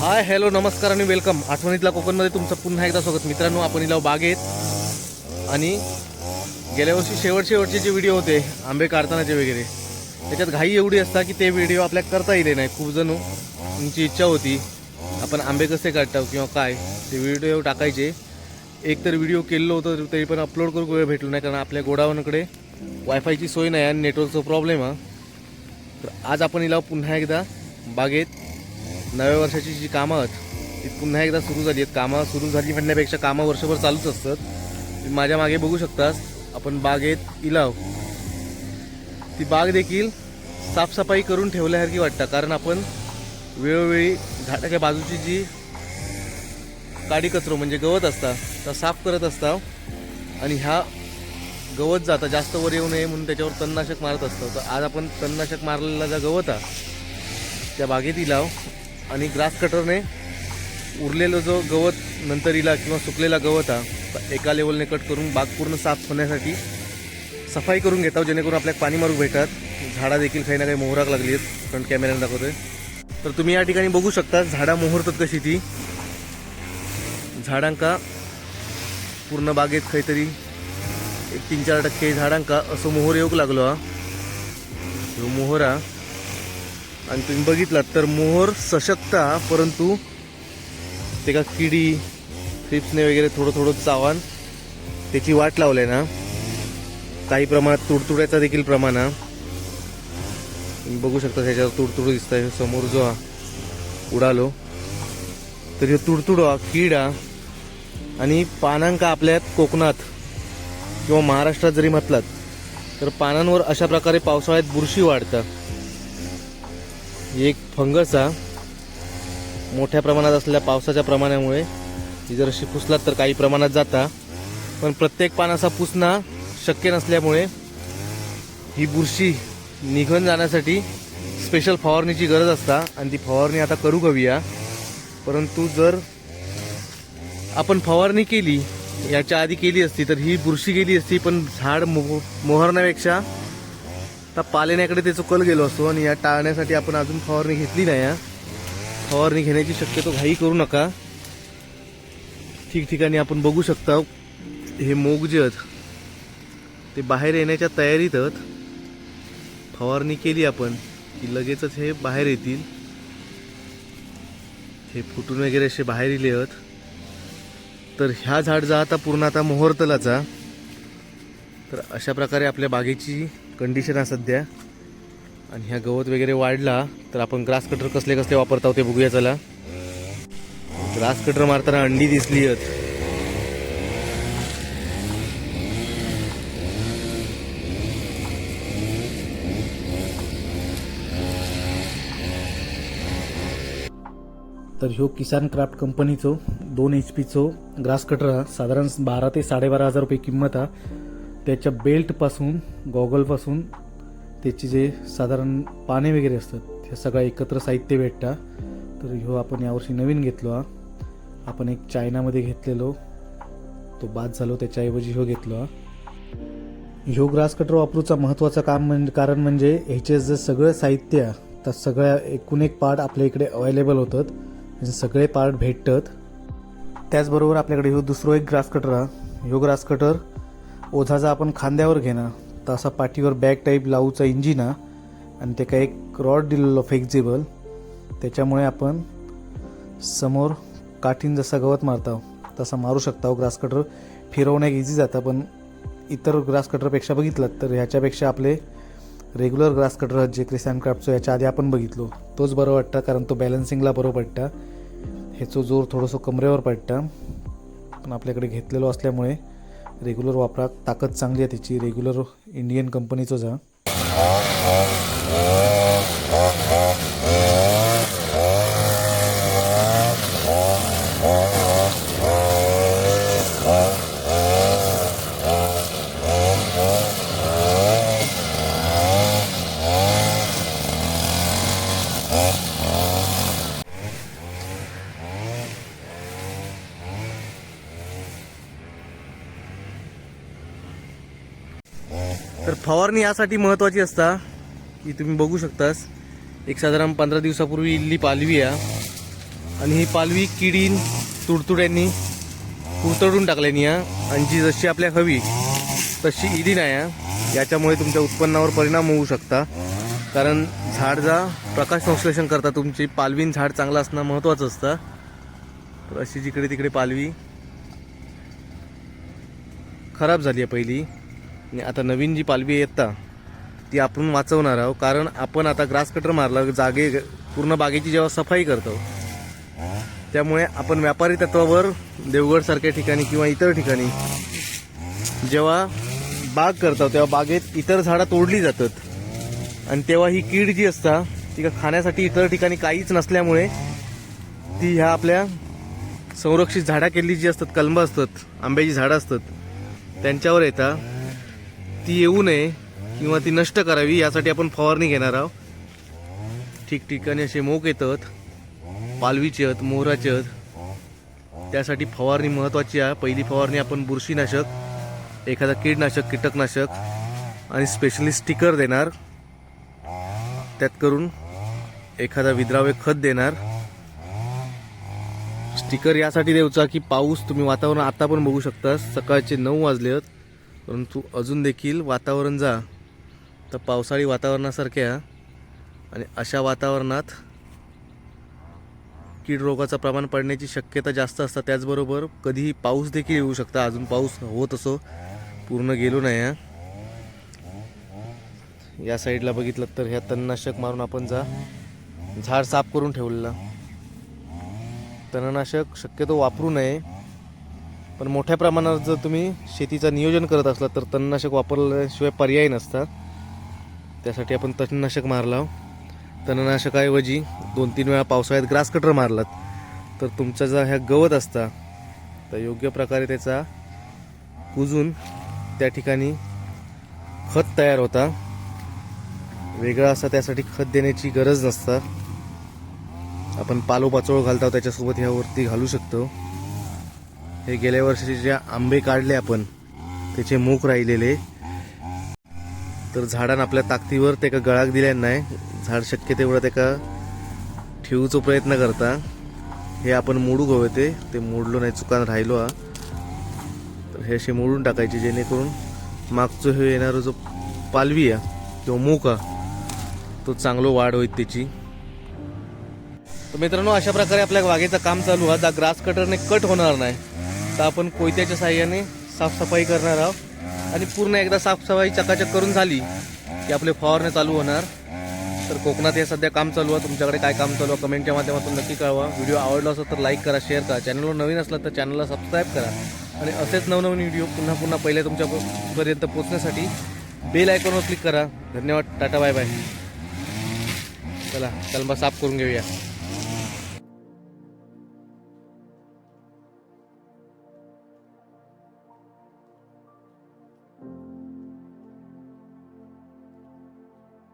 Hi hello नमस्कार आणि welcome. आठवणीतला कोकणमध्ये तुमचं पुन्हा एकदा स्वागत. मित्रांनो आपण इला बागेत आणि गेल्या वर्षी शेवट शेवटचे जे व्हिडिओ होते आंबे काढतानाचे वगैरे त्याच्यात घाई एवढी असता की ते व्हिडिओ आपल्याला करता येईल नाही. खूप जण तुमची इच्छा होती आपण आंबे कसे काढतो किंवा काय ते व्हिडिओ टाकायचे. एक तर व्हिडिओ केलेलो होतं तरी पण अपलोड करू वेळ भेटलो नाही कारण आपल्या गोडावनकडे वायफायची सोय नाही आणि नेटवर्कचा प्रॉब्लेम हा तर आज आपण इलाव पुन्हा एकदा बागेत नव्या वर्षाची जी कामं आहेत ती पुन्हा एकदा सुरू झाली आहेत. कामं सुरू झाली म्हणण्यापेक्षा कामं वर्षभर चालूच असतात. तुम्ही माझ्या मागे बघू शकतास आपण बागेत इलाव. ती बाग देखील साफसफाई करून ठेवल्यासारखी वाटतं कारण आपण वेळोवेळी झाडाच्या बाजूची जी काडी कचरो म्हणजे गवत असता तर साफ करत असता आणि ह्या गवत जाता जास्त वर येऊ नये म्हणून त्याच्यावर तणनाशक मारत असतो. तर आज आपण तणनाशक मारलेला जा गवत आहे त्या बागेत इलाव. आणि ग्रास कटरने उरलेलं जो गवत नंतर इला किंवा सुकलेला गवत हा एका लेवलने कट करून बाग पूर्ण साफ होण्यासाठी सफाई करून घेतो जेणेकरून आपल्याला पाणी मारू भेटतात झाडा देखील काही ना काही मोहराक लागली आहेत. फ्रंट कॅमेऱ्याने दाखवतोय. तर तुम्ही या ठिकाणी बघू शकता झाडा मोहरतात कशी ती. झाडांका पूर्ण बागेत काहीतरी एक तीन चार टक्के झाडांका असं मोहर येऊक लागलो हा. मोहरा आणि तुम्ही बघितलात तर मोहर सशक्त हा परंतु ते का किडी क्रिप्सने वगैरे थोडं थोडं चावान. त्याची वाट लावली ना. काही प्रमाणात तुडतुड्याचा देखील प्रमाण हा. तुम्ही बघू शकता त्याच्यावर तुडतुड दिसत आहे समोर जो हा उडालो. तर हे तुडतुड हा कीड हा. आणि पानांका आपल्यात कोकणात किंवा महाराष्ट्रात जरी म्हटलात तर पानांवर अशा प्रकारे पावसाळ्यात बुरशी वाढतं. एक फंगस हा मोठ्या प्रमाणात असलेल्या पावसाच्या प्रमाणामुळे. जर अशी पुसलात तर काही प्रमाणात जाता. पण प्रत्येक पान असा पुसणं शक्य नसल्यामुळे ही बुरशी निघून जाण्यासाठी स्पेशल फवारणीची गरज असता आणि ती फवारणी आता करू हवी परंतु जर आपण फवारणी केली याच्या आधी केली असती तर ही बुरशी गेली असती पण झाड मो मोहरण्यापेक्षा आता पालेण्याकडे त्याचं कल गेलो असतो आणि या टाळण्यासाठी आपण अजून फवारणी घेतली नाही या फवारणी घेण्याची शक्यतो घाई करू नका. ठिकठिकाणी आपण बघू शकता हे मोग जे आहेत. ते बाहेर येण्याच्या तयारीत फवारणी केली आपण की लगेचच हे बाहेर येतील. हे फुटून वगैरे असे बाहेर येले आहेत. तर ह्या झाड जा आता पूर्ण आता मोहरतलाचा. तर अशा प्रकारे आपल्या बागेची कंडिशन आहे सध्या. आणि ह्या गवत वगैरे वाढला तर आपण ग्रास कटर कसले कसले वापरता ते बघूया चला. ग्रास कटर मारताना अंडी दिसली आहेत. तर ह्यो किसान क्राफ्ट कंपनीचो दोन एच पीचो ग्रास कटर हा साधारण बारा ते साडेबारा हजार रुपये किंमत हा. त्याच्या बेल्टपासून गॉगलपासून त्याची जे साधारण पाने वगैरे असतात हे सगळं एकत्र साहित्य भेटता. तर ह्यो आपण यावर्षी नवीन घेतलो हा. आपण एक चायनामध्ये घेतलेलो. तो बाद झालो त्याच्याऐवजी ह्यो घेतलो हा. ह्यो ग्रास कटर वापरूचा महत्त्वाचं काम म्हणजे कारण म्हणजे ह्याचे जे सगळं साहित्य तर सगळ्या एकूण एक पार्ट आपल्या इकडे अवेलेबल होतात. म्हणजे सगळे पार्ट भेटतात. त्याचबरोबर आपल्याकडे ह्यो दुसरो एक ग्रास कटर हा. ह्यो ग्रास कटर ओझाचा आपण खांद्यावर घेणं तर असा पाठीवर बॅग टाईप लावूचा इंजिन हा आणि ते काय एक रॉड दिलेलो फ्लेक्झिबल त्याच्यामुळे आपण समोर काठीन जसा गवत मारता तसा मारू शकता ग्रास कटर फिरवण्याक इझी जातं पण इतर ग्रास कटरपेक्षा बघितलं तर ह्याच्यापेक्षा आपले रेग्युलर ग्रास कटर जे क्रिसान क्राफ्टचं याच्या आधी आपण बघितलो. तोच बरं वाटतं कारण तो बॅलन्सिंगला बरं पडतं. ह्याचं जोर थोडंसं कमरेवर पडतं. पण आपल्याकडे घेतलेलो असल्यामुळे रेग्युलर वापराक ताकद चांगली आहे त्याची रेग्युलर इंडियन कंपनीचंच हा फवारणी यासाठी महत्त्वाची असता की तुम्ही बघू शकतास एक साधारण पंधरा दिवसापूर्वी इल्ली पालवी आहे. आणि ही पालवी किडीन तुडतुड्यांनी कुरतडून टाकल्यानी या आणि जी जशी आपल्या हवी तशी इली नाही याच्यामुळे तुमच्या उत्पन्नावर परिणाम होऊ शकता. कारण झाड जा प्रकाश संश्लेषण करता तुमची पालवीन झाड चांगलं असणं महत्त्वाचं असतं. तर अशी जिकडे तिकडे पालवी खराब झाली आहे पहिली. आणि आता नवीन जी पालवी येता ती आपण वाचवणार आहोत. कारण आपण आता ग्रास कटर मारला जागे पूर्ण बागेची जेव्हा सफाई करतो त्यामुळे आपण व्यापारी तत्वावर देवगडसारख्या ठिकाणी किंवा इतर ठिकाणी जेव्हा बाग करतो तेव्हा बागेत इतर झाडं तोडली जातात. आणि तेव्हा ही कीड जी असता ती का खाण्यासाठी इतर ठिकाणी काहीच नसल्यामुळे ती ह्या आपल्या संरक्षित झाडा केलेली जी असतात कलमं असतात आंब्याची झाडं असतात त्यांच्यावर येता. ती येऊ नये किंवा ती नष्ट करावी यासाठी आपण फवारणी घेणार आहोत. ठिकठिकाणी असे मोक येतात. पालवीचे आहेत मोहराचे आहेत. त्यासाठी फवारणी महत्त्वाची आहे. पहिली फवारणी आपण बुरशीनाशक एखादा कीडनाशक कीटकनाशक आणि स्पेशली स्टिकर देणार. त्यात करून एखादा विद्राव्य खत देणार. स्टिकर यासाठी द्यायचा की पाऊस तुम्ही वातावरण आता पण बघू शकता. सकाळचे नऊ वाजले आहेत परंतु अजून देखील वातावरण जा. तर पावसाळी वातावरणासारख्या आणि अशा वातावरणात कीड रोगाचं प्रमाण पडण्याची शक्यता जास्त असतात त्याचबरोबर कधीही पाऊस देखील येऊ शकता. अजून पाऊस होत असो पूर्ण गेलो नाही हा. या साईडला बघितलं तर ह्या तणनाशक मारून आपण जा. झाड साफ करून ठेवलेला. तणनाशक शक्यतो वापरू नये. पण मोठ्या प्रमाणात जर तुम्ही शेतीचं नियोजन करत असला तर तणनाशक वापरल्याशिवाय पर्याय नसतात. त्यासाठी आपण तणनाशक मारला. तणनाशकाऐवजी दोन तीन वेळा पावसाळ्यात ग्रास कटर मारलात. तर तुमचा जर ह्या गवत असता तर योग्य प्रकारे त्याचा कुजून त्या ठिकाणी खत तयार होता. वेगळा असा त्यासाठी खत देण्याची गरज नसता. आपण पालोपाचोळ घालतो त्याच्यासोबत ह्यावरती घालू शकतो. हे गेल्या वर्षीचे जे आंबे काढले आपण त्याचे मूक राहिलेले. तर झाडान आपल्या ताकदीवर त्याका का गळाक दिल्या नाही. झाड शक्य तेवढं त्याका ठेवूचा प्रयत्न करता. हे आपण मोडू हवे ते ते मोडलो नाही चुकान राहिलो हा. तर हे असे मोडून टाकायचे जेणेकरून मागचं हे येणारा जो पालवी आहे किंवा मूक आहे तो चांगलो वाढ होईल त्याची. तर मित्रांनो अशा प्रकारे आपल्या बागेचं काम चालू हा ग्रास कटरने कट होणार नाही. तर आपण कोयत्याच्या साह्याने साफसफाई करणार आहोत. आणि पूर्ण एकदा साफसफाई चकाचक करून झाली की आपले फवारणे चालू होणार. तर कोकणात हे सध्या काम चालू आहे. तुमच्याकडे काय काम चालू आहे कमेंटच्या माध्यमातून नक्की कळवा. व्हिडिओ आवडला असेल तर लाईक करा शेअर करा. चॅनलवर नवीन असला तर चॅनलला सबस्क्राईब करा. आणि असेच नवनवीन व्हिडिओ पुन्हा पुन्हा पहिले तुमच्यापर्यंत पोहोचण्यासाठी बेल आयकॉनवर क्लिक करा. धन्यवाद. टाटा बाय बाय चला कलमा साफ करून घेऊया.